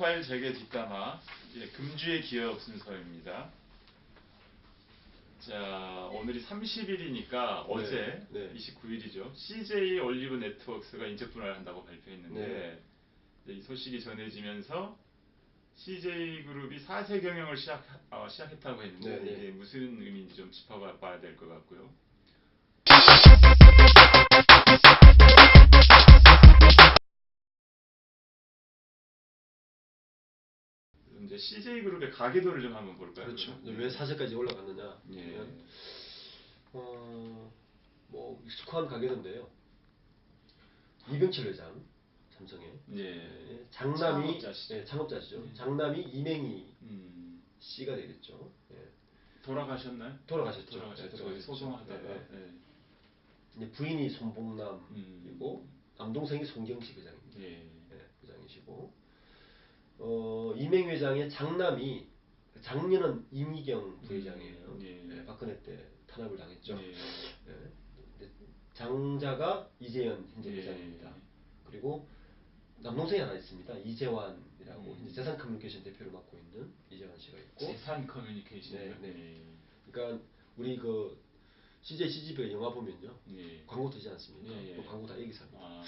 파일 재개 뒷담화 이제 금주의 기업 순서입니다. 자, 오늘이 30일이니까 어제 네. 29일이죠. CJ 올리브 네트워크스가 인적 분할을 한다고 발표했는데 네. 이 소식이 전해지면서 CJ 그룹이 4세 경영을 시작 어, 시작했다고 했는데 네, 네. 이게 무슨 의미인지 좀 짚어봐야 될 것 같고요. CJ 그룹의 가계도를 좀 한번 볼까요? 그렇죠. 그러면? 왜 사세까지 올라갔느냐? 예. 어, 뭐 익숙한 가게인데요. 이병철 회장 삼성의 예. 예, 장남이 창업자시죠. 예, 창업자시죠. 예. 장남이 이맹희 음, 씨가 되겠죠. 예. 돌아가셨나요? 돌아가셨죠. 돌아가셨죠. 네, 돌아가셨죠. 소송하다가. 네, 예. 이제 부인이 손봉남이고 음. 남동생이 송경식 회장입니다. 예. 예, 회장이시고 어, 이맹 회장의 장남이 작년은 임희경 부회장이에요. 음, 예. 예, 박근혜 때 탄압을 당했죠. 예. 예. 근데 장자가 이재현 현재 예. 회장입니다. 그리고 남동생이 하나 있습니다. 이재환이라고 음. 재산 커뮤니케이션 대표를 맡고 있는 이재환 씨가 있고 재산 커뮤니케이션. 네, 네. 그러니까 우리 그 CJ CGV 영화 보면요 예. 광고 되지 않습니까? 그 광고 다 여기서입니다. 아.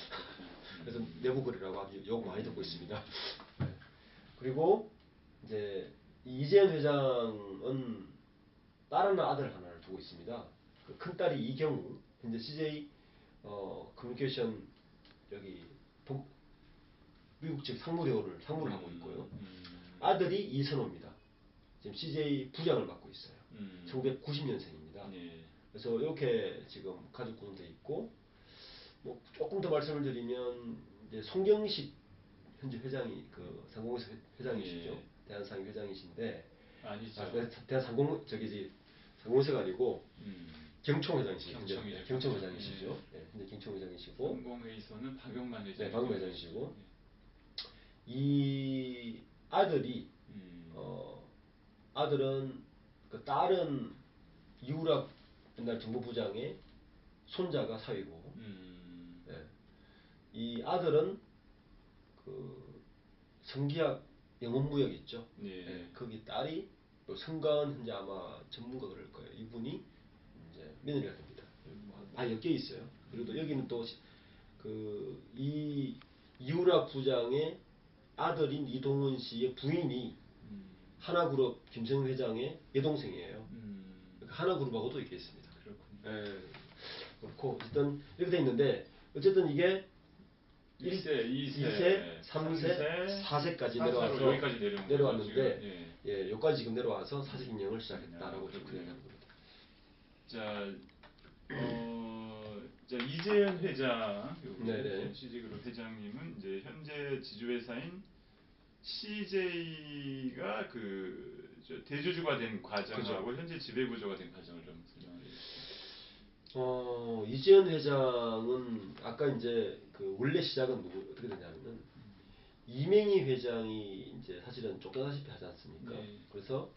그래서 음. 내부 거래라고 아주 욕 많이 듣고 있습니다. 네. 그리고 이제 이 이재현 회장은 다른 아들 하나를 두고 있습니다. 그 큰 딸이 이경우 현재 CJ 어, 커뮤니케이션 여기 본- 미국 측 상무료를 상무를 하고 있고요. 음. 아들이 이선호입니다. 지금 CJ 부장을 맡고 있어요. 음. 1990년생입니다. 예. 그래서 이렇게 지금 가족 구성돼 있고 뭐 조금 더 말씀을 드리면 이제 송경식 현재 회장이 그 회- 회장이시죠. 예. 대한상위 회장이신데 아니죠. 아, 네, 대한상공 저기지 상공회사가 아니고 음. 경총 회장이시죠. 경총 네. 경총 회장이시죠. 네, 현재 경총 회장이시고 공공회의소는 박용만 회장. 네, 박용만 회장이시고. 이 아들이 음. 어 아들은 그 딸은 이우락 옛날 정보부장의 손자가 사위고 음. 예. 이 아들은 그 성기학 영업무역 있죠. 예. 예, 거기 딸이 또 성가은 현재 아마 전문가 그럴 거예요. 이분이 이제 며느리가 됩니다. 아 엮여 있어요. 그리고 또 여기는 또 그 이 이우락 부장의 아들인 이동훈 씨의 부인이 음. 하나그룹 김성 회장의 여동생이에요. 음. 그러니까 하나그룹하고도 이렇게 있습니다. 그렇군요. 예, 그렇고 일단 이렇게 돼 있는데 어쨌든 이게 1세, 2세, 2세, 3세, 4세 까지 내려와서 여기까지 내려온 내려왔는데 거죠, 지금. 예, 여기까지 지금 내려와서 사직 인형을 시작했다라고 아, 좀 그렇군요. 얘기하는 겁니다. 자, 어, 자 이재현 회장. CJ그룹 회장님은 이제 현재 지주회사인 CJ가 그 저, 대주주가 된 과정하고 현재 지배구조가 된 과정을 좀 설명해 주시죠. 어, 이재현 회장은 아까 이제 그 원래 시작은 누구 어떻게 되냐면은 이맹희 회장이 이제 사실은 쫓겨나시피 하지 않습니까? 네. 그래서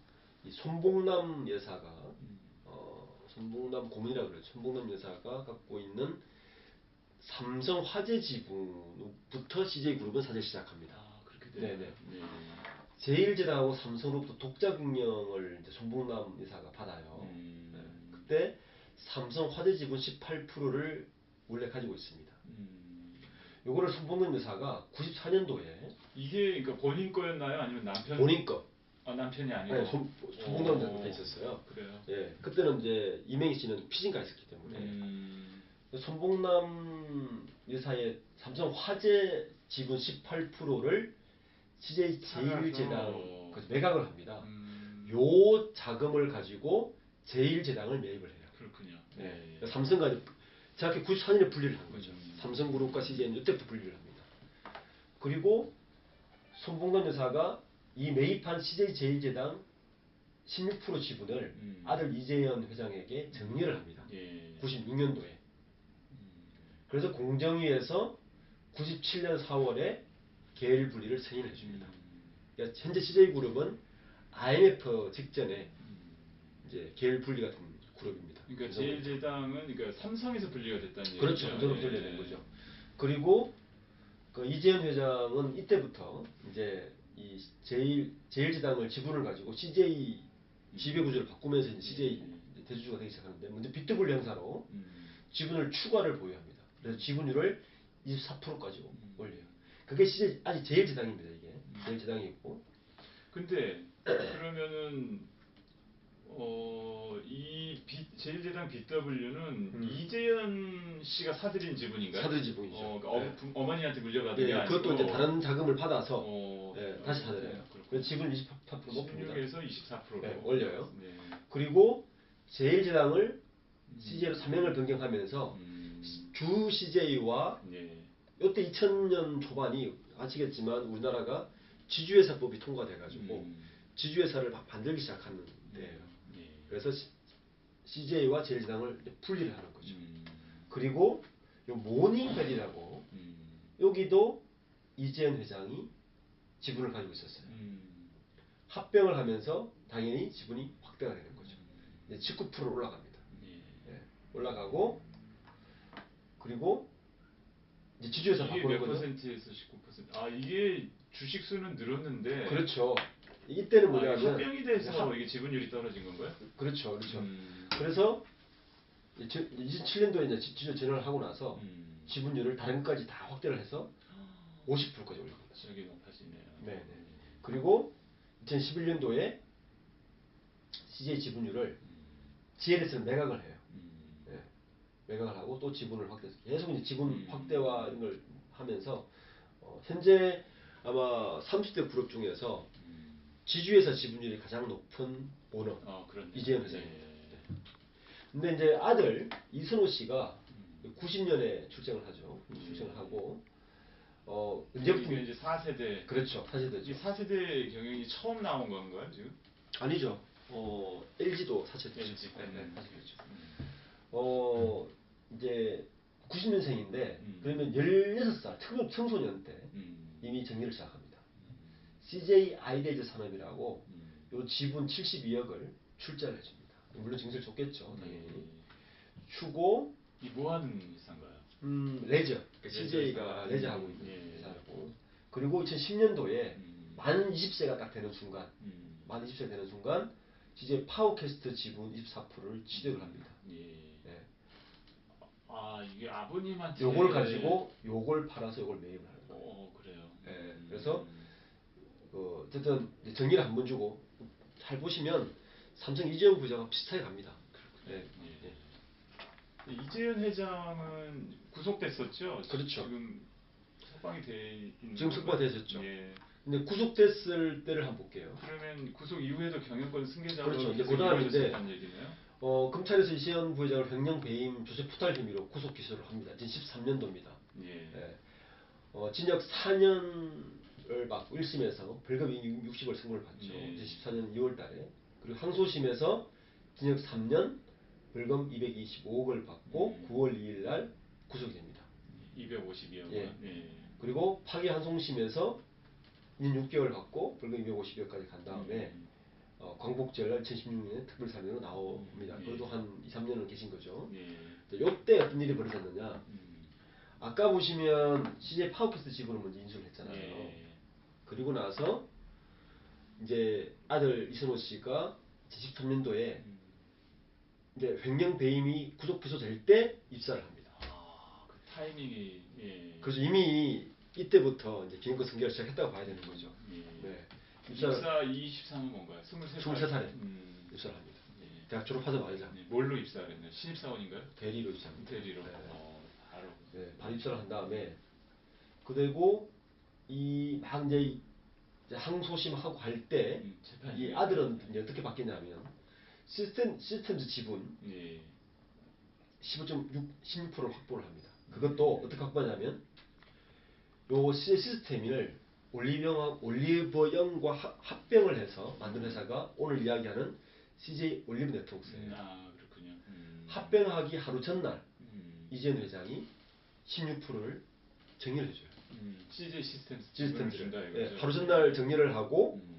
이 손봉남 여사가 음. 어, 손봉남 고문이라고 그래요. 손봉남 여사가 갖고 있는 삼성 화재 지분부터 CJ 그룹은 사실 시작합니다. 아, 그렇게. 네네. 네. 제일제당하고 삼성으로부터 독자 경영을 이제 손봉남 여사가 받아요. 음. 네. 그때 삼성 화재 지분 18%를 원래 가지고 있습니다. 음. 요거를 손봉남 여사가 94년도에 이게 그러니까 본인 거였나요? 아니면 남편? 본인 거, 아 남편이 아니고. 아니, 손, 손봉남 오. 여사한테 있었어요. 그래요. 예, 그때는 이제 이맹희 씨는 피진가 있었기 때문에 음. 손봉남 여사의 삼성 화재 지분 18%를 CJ 제일제당. 그 매각을 합니다. 음. 요 자금을 가지고 제일제당을 매입을 해요. 그렇군요. 네. 네. 삼성과 정확히 94년에 분리를 한 거죠. 음. 삼성그룹과 CJ는 이때부터 분리를 합니다. 그리고 손봉남 여사가 이 매입한 CJ 제일제당 16% 지분을 음. 아들 이재현 회장에게 정리를 합니다. 예. 96년도에. 음. 그래서 공정위에서 97년 4월에 계열 분리를 승인해 줍니다. 음. 그러니까 현재 CJ그룹은 IMF 직전에 음. 이제 계열 분리가 된 그룹입니다. 그러니까 제일제당은 그러니까 삼성에서 분리가 됐다는 얘기죠. 그렇죠. 그대로 예. 분리된 거죠. 그리고 그 이재현 회장은 이때부터 이제 이 제일 제일제당을 지분을 가지고 CJ 지배 구조를 바꾸면서 이제 CJ 대주주가 되기 시작하는데 먼저 비트블 형사로 음. 지분을 추가를 보유합니다. 그래서 지분율을 24%까지 음. 올려요. 그게 CJ 아직 제일제당입니다 이게 제일제당이고 근데 그러면은 어이 제일제당 BW는 음. 이재현 씨가 사들인 지분인가요? 사들 지분이죠. 어, 그러니까 네. 어, 부- 어머니한테 물려받은 네, 게 아니고 그것도 이제 다른 자금을 받아서 어, 예, 다시 사들여요. 그렇군요. 그래서 지분 24% 높입니다. 16에서 24%로 네, 올려요. 네. 그리고 제일제당을 음. CJ로 사명을 변경하면서 음. 주 CJ와 네. 이때 2000년 초반이 아시겠지만 우리나라가 지주회사법이 통과돼가지고 음. 지주회사를 막 만들기 시작하는 때예요. 네. 그래서 CJ와 제일제당을 이제 분리를 하는 거죠. 음. 그리고 요 모닝벨이라고 음. 여기도 이재현 회장이 지분을 가지고 있었어요. 음. 합병을 하면서 당연히 지분이 확대가 되는 거죠. 이제 19% 올라갑니다. 예. 예, 올라가고 그리고 이제 지주회사 이게 바꾸는 몇 거죠. 퍼센트에서 19%? 아 이게 주식 수는 늘었는데 그렇죠. 이때는 아, 뭐냐면 합병이 돼서 합- 이게 지분율이 떨어진 건가요? 그렇죠, 그렇죠. 음. 그래서 2007년도에 이제 지- 지주 전환을 하고 나서 음. 지분율을 다른 것까지 다 확대를 해서 50%까지 올립니다. 저게 높아지네요. 네, 네. 그리고 2011년도에 CJ 지분율을 GLS는 매각을 해요. 음. 예, 매각을 하고 또 지분을 확대해서 계속 이제 지분 음. 확대와 이런 걸 하면서 어, 현재 아마 30대 그룹 중에서 음. 지주회사 지분율이 가장 높은 오너. 어. 이재현 회장입니다. 예. 근데 이제 아들 이선호 씨가 음. 90년에 출생을 하죠. 음. 출생을 하고 어 언제부터 이제 4세대. 그렇죠. 사세대죠. 이 4세대 경영이 처음 나온 건가요 지금? 아니죠. 어 LG도 사세대죠. LG. 네, 네, 음. 사세대죠. 음. 어 이제 90년생인데 음. 그러면 16살 청, 청소년 때 음. 이미 정리를 시작합니다. CJ 아이데즈 산업이라고 음. 요 지분 72억을 출자를 해줍니다. 물론 증세를 줬겠죠, 당연히. 예. 추고 이 뭐 하는 회사인가요? 음, 레저. 그러니까 레저 CJ가 회사. 레저 하고 있는 예. 회사고. 그리고 2010년도에 음. 만 20세가 딱 되는 순간, 음. 만 20세가 되는 순간, CJ 파워캐스트 지분 24%를 취득을 합니다. 예. 네. 아 이게 아버님한테 요걸 가지고 요걸 팔아서 요걸 매입을 하는 거예요. 어 그래요. 예, 음. 그래서 그 어쨌든 정리를 한 번 주고 잘 보시면 삼성 이재용 부장과 비슷하게 갑니다. 네. 예. 예. 이재현 회장은 구속됐었죠. 그렇죠. 지금 석방이 돼 있는 지금 건가요? 석방됐었죠. 예. 근데 구속됐을 때를 한번 볼게요. 그러면 구속 이후에도 경영권 승계자로 그렇죠. 이제 얘기네요. 어, 검찰에서 이시연 부회장을 횡령 배임 조세 포탈 혐의로 구속 기소를 합니다. 2013년도입니다. 예. 예. 어, 징역 4년 을 받고 1심에서 벌금 60을 선고를 받죠. 예. 2014년 2월 달에. 그리고 항소심에서 징역 3년 벌금 225억을 받고 음. 9월 2일 날 구속이 됩니다. 252억 예. 원. 예. 그리고 파기환송심에서 2년 6개월 받고 벌금 250억까지 간 다음에 음. 어, 광복절 2016년에 특별사면으로 나옵니다. 음. 그래도 예. 한 2, 3년은 계신 거죠. 예. 이때 어떤 일이 벌어졌느냐. 음. 아까 보시면 CJ 파워캐스트 지분을 먼저 인수를 했잖아요. 예. 그리고 나서 이제 아들 이선호 씨가 2013년도에 음. 이제 횡령 배임이 구속 기소될 때 입사를 합니다. 아, 그 타이밍이 예. 그래서 이미 이때부터 이제 기획권 승계를 시작했다고 봐야 되는 거죠. 예. 네. 입사, 입사를 23은 뭔가요? 23살. 23살에 음. 입사를 합니다. 예. 대학 졸업하자마자 예. 뭘로 입사를 했나요? 신입사원인가요? 대리로 입사합니다. 대리로. 네. 어, 바로. 네, 바로 입사를 한 다음에 그리고 이막 이제, 이- 이제 항소심 하고 갈때 음, 아들은 어떻게 바뀌냐면 시스템 시스템즈 지분 예. 15.6 16%를 확보를 합니다. 그것도 어떻게 확보하냐면 요 시- 시스템을 올리병 올리버영과 하- 합병을 해서 만든 회사가 오늘 이야기하는 CJ 올리브 네트워크스예요. 음, 아, 그렇군요. 음. 합병하기 하루 전날 음. 이재현 회장이 16%를 정리를 해줘요. 음. CJ 시스템 시스템 준다 예, 이거죠. 하루 전날 정리를 하고 음.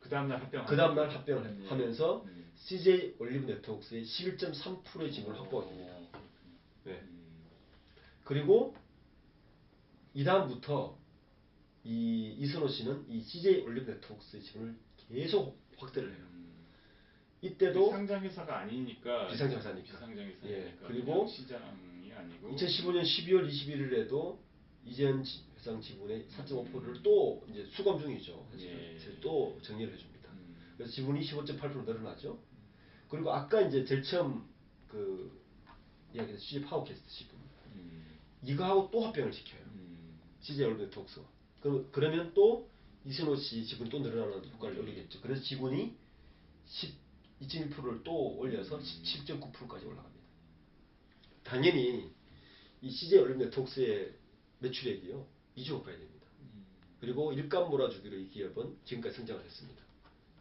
그 다음 날 합병. 그 다음 날 합병을 음, 예. 하면서 음. CJ 올리브 네트워크스의 11.3%의 지분을 어, 확보합니다. 그렇군요. 네. 음. 그리고 이 다음부터 이 이선호 씨는 이 CJ 올림픽 네트워크스의 지분을 계속 확대를 해요. 음. 이때도 상장회사가 아니니까 비상장사니까. 비상장회사니까 예, 그리고 시장이 아니고 2015년 12월 21일에도 이재현 지- 회장 지분의 4.5%를 또 이제 수감 중이죠. 예. 또 정리를 해줍니다. 음. 그래서 지분이 25.8% 늘어나죠. 그리고 아까 이제 제일 처음 그 이야기했던 CJ 파워캐스트 지분 음. 이거하고 또 합병을 시켜요. 음. CJ 올림픽 톡스. 그 그러면 또 이순호 씨 지분 또 늘어나는 효과를 올리겠죠. 그래서 지분이 12.1%를 또 올려서 음. 17.9%까지 올라갑니다. 당연히 이 CJ 올림픽 톡스의 매출액이요 2조 가까이 됩니다. 음. 그리고 일감 몰아주기로 이 기업은 지금까지 성장을 했습니다.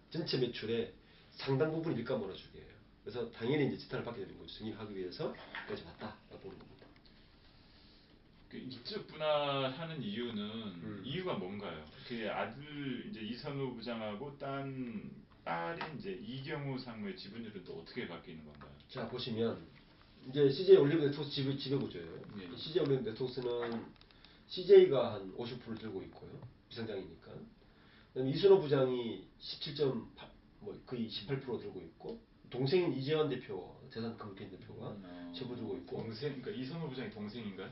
전체 매출의 상당 부분이 일감 몰아주기예요. 그래서 당연히 이제 지탄을 받게 되는 거죠. 승인하기 위해서 여기까지 왔다라고 보는 겁니다. 그 인적 분할하는 이유는 음. 이유가 뭔가요? 그 아들 이제 이선우 부장하고 딴 딸이 이제 이경우 상무의 지분율은 또 어떻게 바뀌는 건가요? 자 보시면 이제 CJ 올림픽 네트워크 지배 지배 구조예요. 네. 이 CJ 올림픽 네트워크는 CJ가 한 50%를 들고 있고요. 비상장이니까. 그다음에 이순호 부장이 17.8 뭐 거의 18% 들고 있고 동생인 이재환 대표 재산 금융권 대표가 어, 제보 들고 있고 동생 그러니까 이선우 부장이 동생인가요?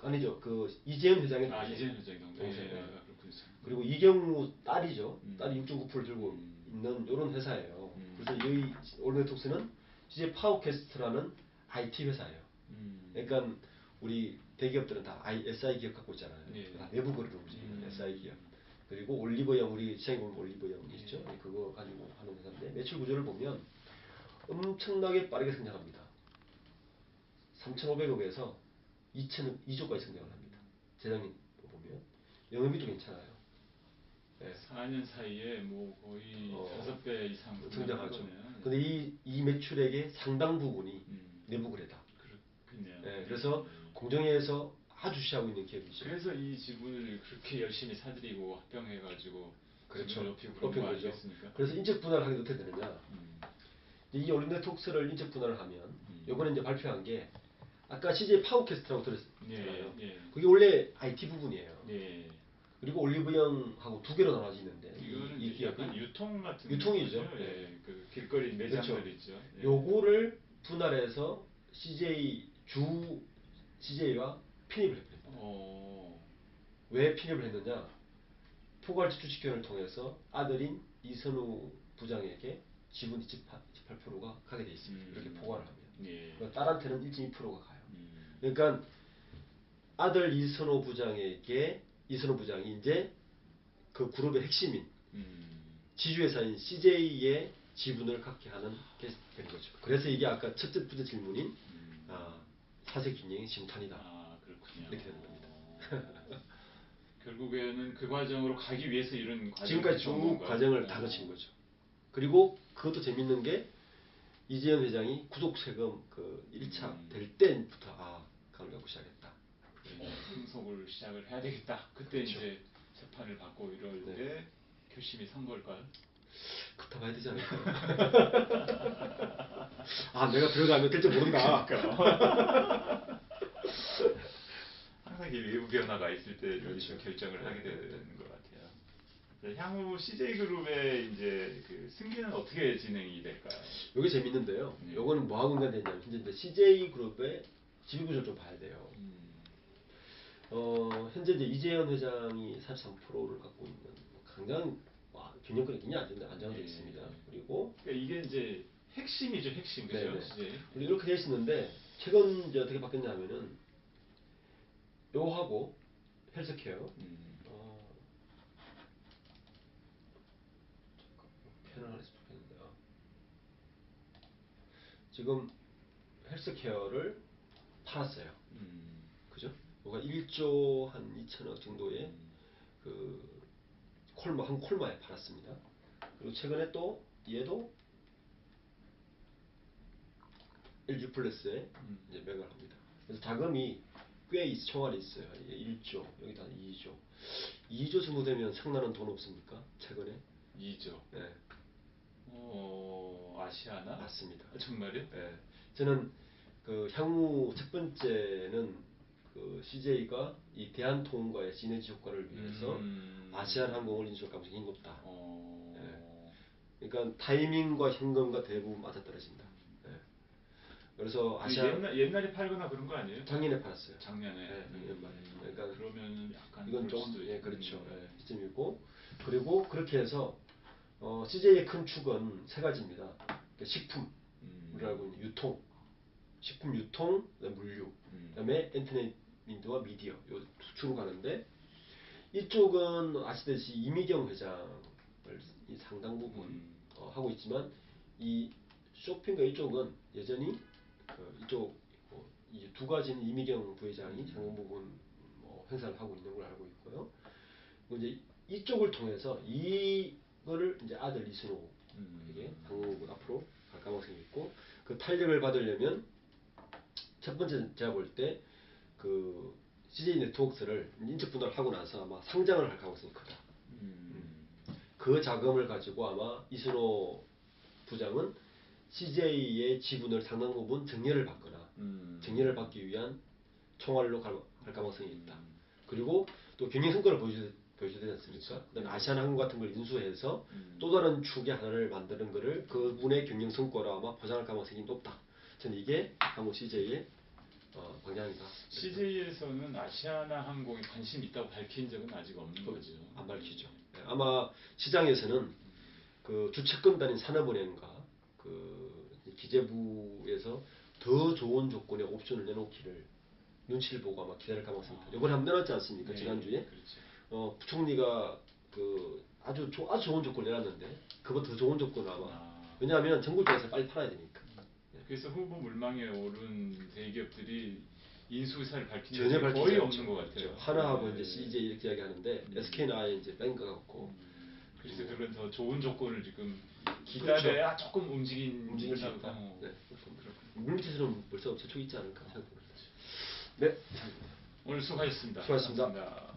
아니죠 그 이재현 회장의 아 동생. 이재현 부장이 동생. 동생. 예, 아, 그렇군요. 그리고 이경우 딸이죠. 음. 딸이 6.9%를 들고 음. 있는 이런 회사예요. 음. 그래서 이 올메톡스는 CJ 파워캐스트라는 IT 회사예요. 음. 그러니까 우리 대기업들은 다 I, SI 기업 갖고 있잖아요. 예. 다 내부 거래를 움직이는 음. SI 기업. 그리고 올리버영 우리 시장에 보면 올리버영 예. 있죠. 그거 가지고 하는 회사인데 매출 구조를 보면 엄청나게 빠르게 성장합니다. 3,500억에서 2천 2조까지 성장을 합니다. 재작년 보면 영업이도 괜찮아요. 네. 4년 사이에 뭐 거의 어, 다섯 배 이상 성장하죠. 근데 이, 이 매출액의 상당 부분이 음. 내부 거래다. 그렇군요. 네, 그래서 음. 공정위에서 아주 주시하고 있는 기업이죠. 그래서 이 지분을 그렇게 열심히 사들이고 합병해가지고 그렇죠. 높이고 그런 높인 거 거죠. 아니겠습니까? 그래서 인적 분할을 하게 어떻게 되느냐? 음. 이 올림네톡스를 인적 분할을 하면 음. 요번에 이제 발표한 게 아까 CJ 파워캐스트라고 예, 들었잖아요. 예. 그게 원래 IT 부분이에요. 예. 그리고 올리브영하고 두 개로 나눠지는데 이거는 이 약간 유통 같은 유통이죠. 거죠? 네. 예. 그 길거리 매장들 그렇죠. 있죠. 예. 요거를 분할해서 CJ 주 CJ와 pin입을 했습니다. 어. 왜 pin입을 했느냐? 포괄 지주식견을 통해서 아들인 이선우 부장에게 지분 28, 28%가 가게 돼 있습니다. 음. 이렇게 포괄을 하면. 예. 그러니까 딸한테는 1.2%가 가요. 음. 그러니까 아들 이선호 부장에게 이선호 부장이 이제 그 그룹의 핵심인 음. 지주회사인 CJ의 지분을 갖게 하는 게 된 거죠. 그래서 이게 아까 첫째 번째 질문인 사세 균형의 심탄이다. 아 그렇군요. 이렇게 되는 겁니다. 어. 결국에는 그 과정으로 가기 위해서 이런 과정을 지금까지 쭉? 과정을 어. 다 거친 거죠. 그리고 그것도 재밌는 게 이재현 회장이 구독 세금 그 1차 음. 될 때부터 아 가을 갖고 시작했다. 네, 상속을 시작을 해야 되겠다. 그때 그렇죠. 이제 재판을 받고 이럴 네. 때 결심이 선 걸까요? 그렇다 봐야 되지 않을까요? 아 내가 들어가면 될지 모른다. 그러니까. 항상 이 외부 변화가 있을 때 그렇죠. 결정을 하게 네, 네, 되는 것 같아요. 네, 향후 CJ 그룹의 이제 그 승계는 어떻게 진행이 될까요? 요게 재밌는데요. 네. 요거는 뭐하고 연관되냐면 현재 CJ 그룹의 지배구조를 좀 봐야 돼요. 음, 어, 현재 이제 이재현 회장이 43%를 갖고 있는 와, 균형권이 굉장히 안정, 안정되어 예. 있습니다. 그리고 그러니까 이게 이제 핵심이죠, 핵심 그죠? 네네. CJ. 우리 이렇게 되어 있었는데 최근 이제 어떻게 바뀌었냐면은 요하고 헬스케어 음, 어, 잠깐 펜을 하나 좋겠는데 요 지금 헬스케어를 팔았어요. 음, 그죠? 뭐가 1조 한 2천억 정도의 음, 그 콜마 한 콜마에 팔았습니다. 그리고 최근에 또 얘도 LG 플러스에 음. 이제 매각을 합니다. 그래서 자금이 꽤 있, 총알이 있어요. 이게 1조 여기다 2조 2조 정도 되면 상나는 돈 없습니까? 최근에 2조. 네, 어, 아시아나? 맞습니다. 아, 정말요? 예, 저는 그 향후 첫 번째는 그 CJ가 이 대한 통운과의 시너지 효과를 위해서 음. 아시아나항공을 인수할 가능성이 높다. 어. 그러니까 타이밍과 현금과 대부분 맞아떨어진다. 예. 그래서 그 아시아 옛날 옛날에 팔거나 그런 거 아니에요? 작년에 팔았어요. 작년에. 네, 작년 말. 음, 그러니까 그러면 약간 이건 수도 예, 있- 그렇죠. 음. 예, 시점이고 그리고 그렇게 해서 어, CJ의 큰 축은 세 가지입니다. 그러니까 식품, 음. 우리가 알고 있는 유통, 식품 유통, 물류, 음. 그다음에 엔터테 인먼트와 미디어 요 축으로 가는데 이쪽은 아시다시피 이미경 회장을 이 상당 부분 음. 어, 하고 있지만 이 쇼핑과 이쪽은 여전히 그 이쪽 어, 이두 가지는 이미경 부회장이 상당 부분 뭐 행사를 하고 있는 걸 알고 있고요. 이제 이쪽을 통해서 이거를 이제 아들 이순호에게 음. 당국 앞으로 갈 가능성이 있고 그 탄력을 받으려면 첫 번째 제가 볼 때 그 CJ 네트워크스를 인적 분할을 하고 나서 아마 상장을 할 가능성이 크다. 음. 그 자금을 가지고 아마 이순호 부장은 CJ의 지분을 상당 부분 정리를 받거나 음. 정리를 받기 위한 총알로 갈, 갈 가능성이 있다. 음. 그리고 또 경영 성과를 보여주, 보여줘야 되지 않습니까? 그렇죠. 그다음에 아시아나항공 같은 걸 인수해서 음. 또 다른 축의 하나를 만드는 거를 그분의 경영 성과로 아마 보장할 가능성이 높다. 저는 이게 한국 CJ의 어, 방향이다. CJ에서는 아시아나 항공에 관심 있다고 밝힌 적은 아직 없는 거죠. 안 밝히죠. 네, 아마 시장에서는 그 주채권단인 산업은행과 그 기재부에서 더 좋은 조건의 옵션을 내놓기를 눈치를 보고 아마 기다릴 가능성이 있다. 이번에 한번 내놨지 않습니까? 네, 지난주에 그렇죠. 어, 부총리가 그 아주 조, 아주 좋은 조건을 내놨는데 그보다 더 좋은 조건을 아마 아. 왜냐하면 정부 입장에서 빨리 팔아야 되니까 그래서 후보 물망에 오른 대기업들이 인수 의사를 밝힌 전혀 밝히지 거의. 없는 것 같아요. 그렇죠. 하나하고 네. 이제 CJ 이렇게 이야기하는데 음. SK는 아예 이제 뱅크 같고 그래서 그런 더 좋은 조건을 지금 그렇죠. 기다려야 조금 움직인 움직일 수 있다. 어, 네. 물밑에서는 벌써 접촉이 있지 않을까 생각합니다. 네. 오늘 수고하셨습니다. 수고하셨습니다. 감사합니다.